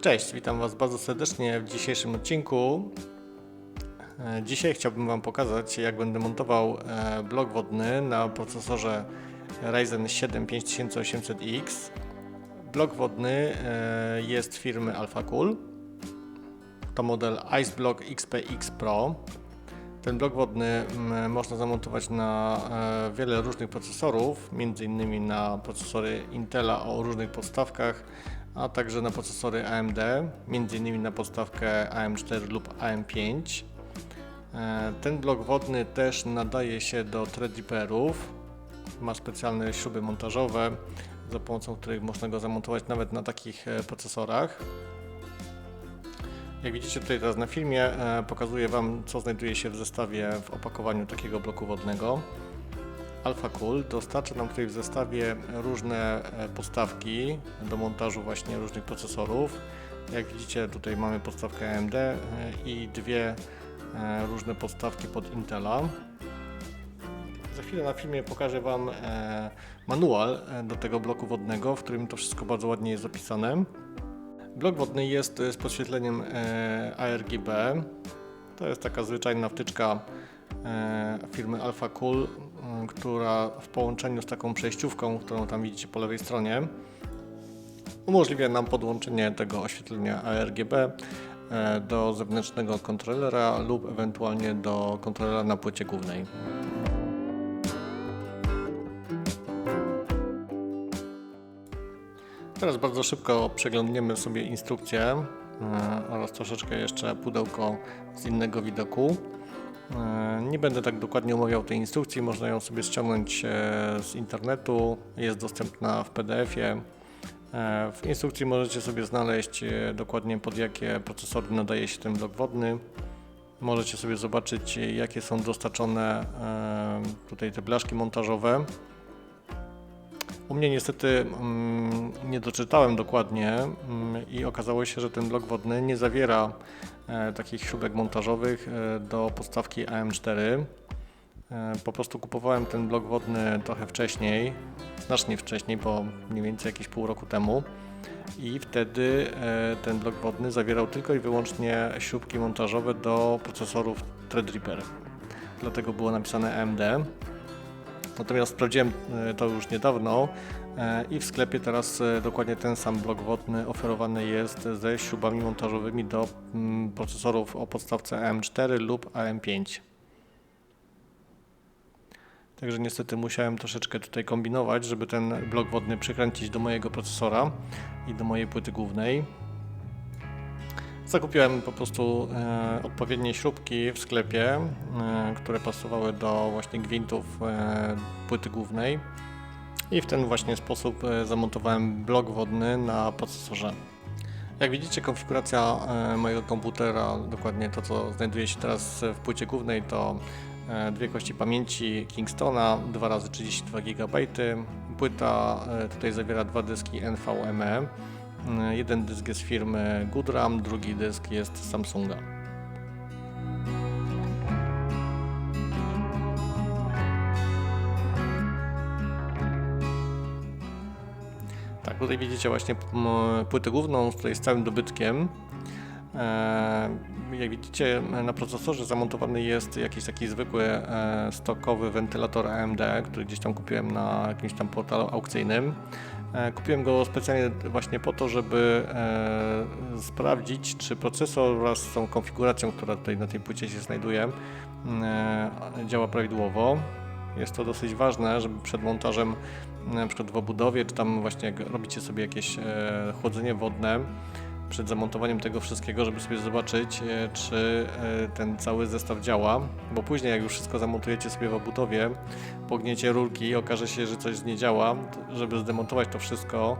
Cześć, witam Was bardzo serdecznie w dzisiejszym odcinku. E, Dzisiaj chciałbym Wam pokazać, jak będę montował e, blok wodny na procesorze Ryzen 7 5800X. Blok wodny e, jest firmy AlphaCool. To model Ice Block XPX Pro. Ten blok wodny można zamontować na wiele różnych procesorów, m.in. na procesory Intela o różnych podstawkach, a także na procesory AMD, m.in. na podstawkę AM4 lub AM5. E, Ten blok wodny też nadaje się do Threadripperów. Ma specjalne śruby montażowe, za pomocą których można go zamontować nawet na takich e, procesorach. Jak widzicie tutaj teraz na filmie, e, pokazuję Wam, co znajduje się w zestawie w opakowaniu takiego bloku wodnego. AlphaCool dostarcza nam tutaj w zestawie różne e, podstawki do montażu właśnie różnych procesorów. Jak widzicie tutaj mamy podstawkę AMD e, i dwie e, różne podstawki pod Intela. Za chwilę na filmie pokażę Wam manual do tego bloku wodnego, w którym to wszystko bardzo ładnie jest opisane. Blok wodny jest z podświetleniem ARGB. To jest taka zwyczajna wtyczka firmy Alpha Cool, która w połączeniu z taką przejściówką, którą tam widzicie po lewej stronie, umożliwia nam podłączenie tego oświetlenia ARGB e, do zewnętrznego kontrolera lub ewentualnie do kontrolera na płycie głównej. Teraz bardzo szybko przeglądniemy sobie instrukcję e, oraz troszeczkę jeszcze pudełko z innego widoku. E, Nie będę tak dokładnie omawiał tej instrukcji, można ją sobie ściągnąć e, z internetu, jest dostępna w PDF-ie. E, W instrukcji możecie sobie znaleźć dokładnie pod jakie procesory nadaje się ten blok wodny. Możecie sobie zobaczyć jakie są dostarczone tutaj te blaszki montażowe. U mnie niestety mm, nie doczytałem dokładnie mm, i okazało się, że ten blok wodny nie zawiera e, takich śrubek montażowych e, do podstawki AM4. E, po prostu kupowałem ten blok wodny trochę wcześniej, znacznie wcześniej, bo mniej więcej jakieś pół roku temu. I wtedy e, ten blok wodny zawierał tylko i wyłącznie śrubki montażowe do procesorów Threadripper. Dlatego było napisane AMD. Natomiast sprawdziłem e, to już niedawno e, i w sklepie teraz e, dokładnie ten sam blok wodny oferowany jest ze śrubami montażowymi do mm, procesorów o podstawce AM4 lub AM5. Także niestety musiałem troszeczkę tutaj kombinować, żeby ten blok wodny przykręcić do mojego procesora i do mojej płyty głównej. Zakupiłem po prostu e, odpowiednie śrubki w sklepie, e, które pasowały do właśnie gwintów e, płyty głównej i w ten właśnie sposób e, zamontowałem blok wodny na procesorze. Jak widzicie konfiguracja e, mojego komputera, dokładnie to co znajduje się teraz w płycie głównej to e, dwie kości pamięci Kingstona 2 razy 32 GB. Płyta e, tutaj zawiera dwa dyski NVMe. E, Jeden dysk jest firmy Goodram, drugi dysk jest z Samsunga. Tak, tutaj widzicie właśnie płytę główną, z której jest całym dobytkiem. E, Jak widzicie, na procesorze zamontowany jest jakiś taki zwykły e, stokowy wentylator AMD, który gdzieś tam kupiłem na jakimś tam portalu aukcyjnym. E, Kupiłem go specjalnie właśnie po to, żeby sprawdzić, czy procesor wraz z tą konfiguracją, która tutaj na tej płycie się znajduje, działa prawidłowo. Jest to dosyć ważne, żeby przed montażem na przykład w obudowie, czy tam właśnie jak robicie sobie jakieś chłodzenie wodne, przed zamontowaniem tego wszystkiego, żeby sobie zobaczyć, e, czy e, ten cały zestaw działa, bo później jak już wszystko zamontujecie sobie w obudowie, pogniecie rurki i okaże się, że coś nie działa, żeby zdemontować to wszystko,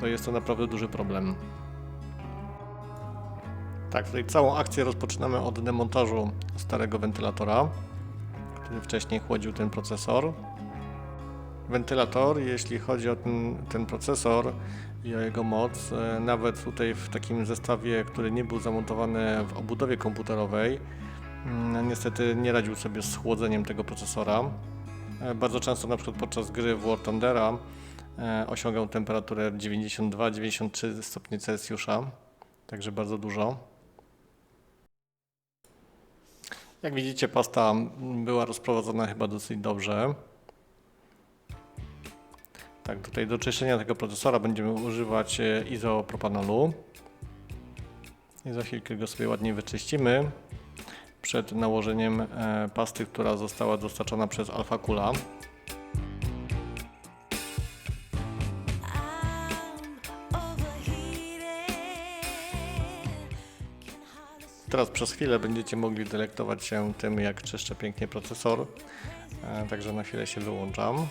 to jest to naprawdę duży problem. Tak, tutaj całą akcję rozpoczynamy od demontażu starego wentylatora, który wcześniej chłodził ten procesor. Wentylator, jeśli chodzi o ten, ten procesor i o jego moc, e, nawet tutaj w takim zestawie, który nie był zamontowany w obudowie komputerowej, mm, niestety nie radził sobie z chłodzeniem tego procesora. E, Bardzo często na przykład podczas gry w War Thundera e, osiągał temperaturę 92-93 stopni Celsjusza. także bardzo dużo. Jak widzicie, pasta była rozprowadzona chyba dosyć dobrze. Tak, tutaj do czyszczenia tego procesora będziemy używać e, izopropanolu. I za chwilkę go sobie ładnie wyczyścimy przed nałożeniem e, pasty, która została dostarczona przez Alpha Kula. Teraz przez chwilę będziecie mogli delektować się tym, jak czyszczę pięknie procesor. E, Także na chwilę się wyłączam.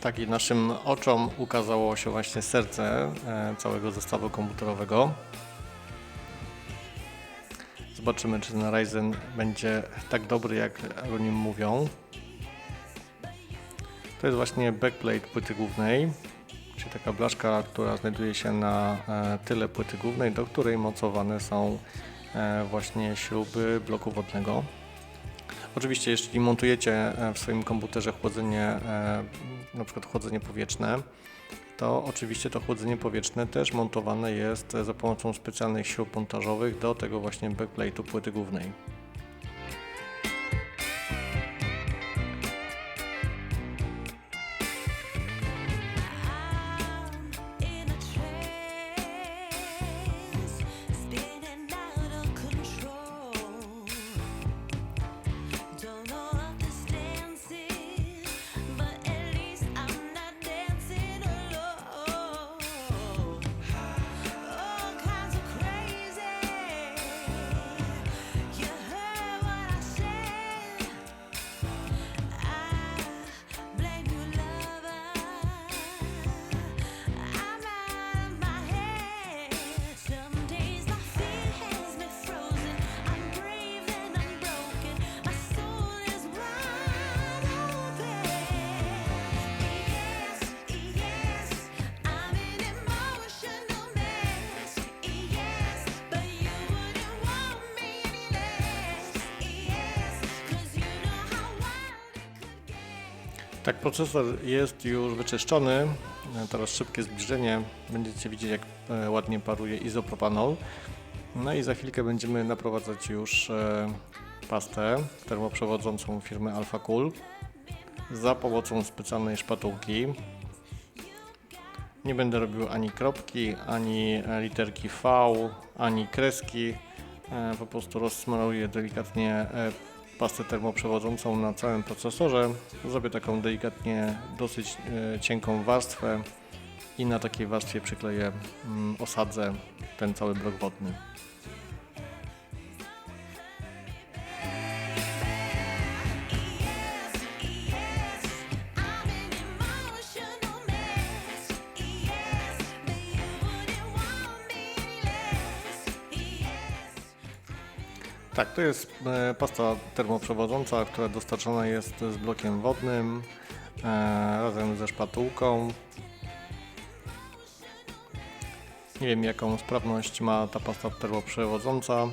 Tak i naszym oczom ukazało się właśnie serce e, całego zestawu komputerowego. Zobaczymy, czy ten Ryzen będzie tak dobry, jak o nim mówią. To jest właśnie backplate płyty głównej, czyli taka blaszka, która znajduje się na e, tyle płyty głównej, do której mocowane są e, właśnie śruby bloku wodnego. Oczywiście, jeśli montujecie e, w swoim komputerze chłodzenie, e, na przykład chłodzenie powietrzne, to oczywiście to chłodzenie powietrzne też montowane jest za pomocą specjalnych śrub montażowych do tego właśnie backplate'u płyty głównej. Tak, procesor jest już wyczyszczony. E, Teraz szybkie zbliżenie. Będziecie widzieć, jak e, ładnie paruje izopropanol. No i za chwilkę będziemy naprowadzać już e, pastę termoprzewodzącą firmy Alpha Cool za pomocą specjalnej szpatułki. Nie będę robił ani kropki, ani literki V, ani kreski. Po prostu rozsmaruję delikatnie pastę termoprzewodzącą na całym procesorze. Zrobię taką delikatnie dosyć e, cienką warstwę i na takiej warstwie przykleję, mm, osadzę ten cały blok wodny. Tak, to jest e, pasta termoprzewodząca, która dostarczona jest z blokiem wodnym e, razem ze szpatułką. Nie wiem jaką sprawność ma ta pasta termoprzewodząca.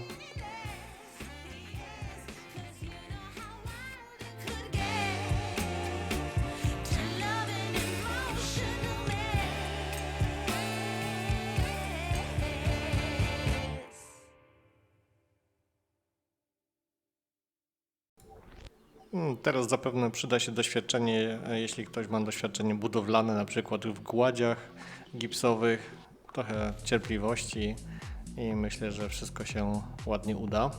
Teraz zapewne przyda się doświadczenie, jeśli ktoś ma doświadczenie budowlane, na przykład w gładziach gipsowych, trochę cierpliwości i myślę, że wszystko się ładnie uda.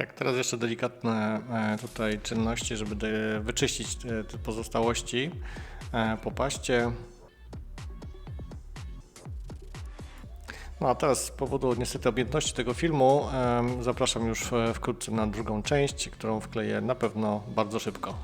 Tak, teraz jeszcze delikatne e, tutaj czynności, żeby wyczyścić te, te pozostałości e, po paście. No a teraz z powodu niestety objętości tego filmu zapraszam już e, wkrótce na drugą część, którą wkleję na pewno bardzo szybko.